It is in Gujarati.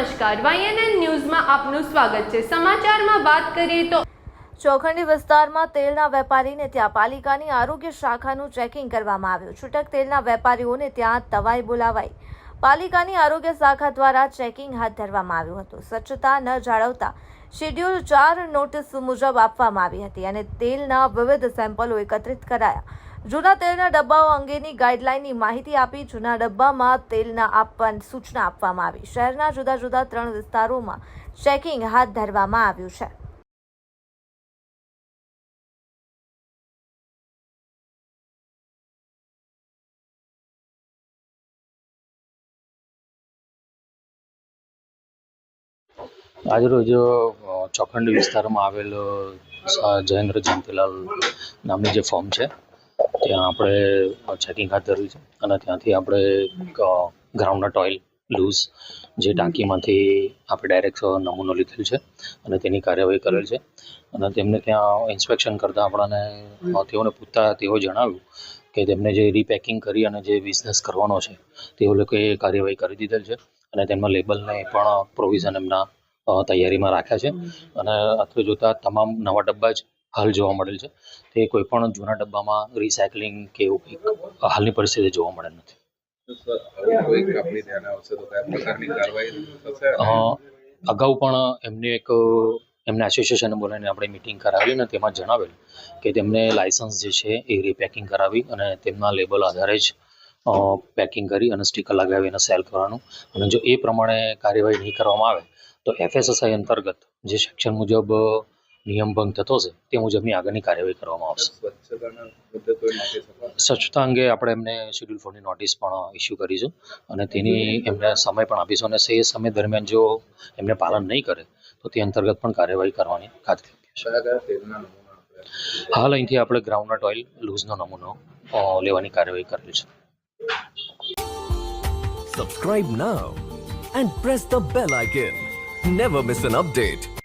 નમસ્કાર. વાયએનએન ન્યૂઝમાં આપનું સ્વાગત છે. સમાચારમાં વાત કરીએ તો ચોખંડી વિસ્તારમાં તેલના વેપારીને ત્યાં પાલિકાની આરોગ્ય શાખાનું ચેકિંગ કરવામાં આવ્યું. છૂટક તેલના વેપારીઓને ત્યાં તવાઈ બોલાવાઈ. પાલિકાની આરોગ્ય શાખા દ્વારા ચેકિંગ હાથ ધરવામાં આવ્યું હતું. સ્વચ્છતા ન જાળવતા શેડ્યુલ ચાર નોટિસ મુજબ આપવામાં આવી હતી અને તેલના વિવિધ સેમ્પલો એકત્રિત કરાયા. જૂના તેલના ડબ્બાઓ અંગેની ગાઈડલાઇનની માહિતી આપી જૂના ડબ્બામાં તેલના આપવાની સૂચના આપવામાં આવી. શહેરના જુદા જુદા ત્રણ વિસ્તારોમાં ચેકિંગ હાથ ધરવામાં આવ્યું છે. આજરોજ ચોખંડ વિસ્તારમાં આવેલો જયેન્દ્ર જયંતિલાલ નામની જે ફોર્મ છે ત્યાં આપણે ચેકિંગ હાથ ધર્યું છે. અને ત્યાંથી આપણે ગ્રાઉન્ડનટ ઓઇલ લૂઝ જે ટાંકીમાંથી આપણે ડાયરેક્ટ નમૂનો લીધેલ છે અને તેની કાર્યવાહી કરેલ છે. અને તેમને ત્યાં ઇન્સ્પેક્શન કરતાં આપણને તેઓને પૂછતા, તેઓ જણાવ્યું કે તેમને જે રીપેકિંગ કરી અને જે બિઝનેસ કરવાનો છે, તેઓ લોકોએ કાર્યવાહી કરી દીધેલ છે અને તેમના લેબલને પણ પ્રોવિઝન એમના તૈયારીમાં રાખ્યા છે. અને અત્રે જોતા તમામ નવા ડબ્બા જ હાલ જોવા મળેલ છે. તે કોઈ પણ જૂના ડબ્બામાં રિસાયકલિંગ કે એવું કંઈક હાલની પરિસ્થિતિ જોવા મળેલ નથી. અગાઉ પણ એમને એક એમને એસોસિએશનને બોલાવીને આપણે મિટિંગ કરાવી અને તેમાં જણાવેલ કે તેમને લાયસન્સ જે છે એ રીપેકિંગ કરાવી અને તેમના લેબલ આધારે જ પેકિંગ કરી અને સ્ટીકર લગાવી અને સેલ કરવાનું. અને જો એ પ્રમાણે કાર્યવાહી નહીં કરવામાં આવે તો એફએસએસઆઈ અંતર્ગત જે સેક્શન મુજબ અ, નિયમ ભંગ થતો છે તે મુજબની આગળની કાર્યવાહી કરવામાં આવશે. સ્વચ્છતા અંગે આપણે એમને શેડ્યુલ ફોરની નોટિસ પણ ઇસ્યુ કરીશું અને તેની એમને સમય પણ આપીશું અને એ સમય દરમિયાન જો એમને પાલન નહીં કરે તો તે અંતર્ગત પણ કાર્યવાહી કરવાની ખાતરી હાલ અહીંથી આપણે ગ્રાઉન્ડનટ ઓઇલ લૂઝનો નમૂનો લેવાની કાર્યવાહી કરેલી છે. Subscribe now and press the bell icon never miss an update.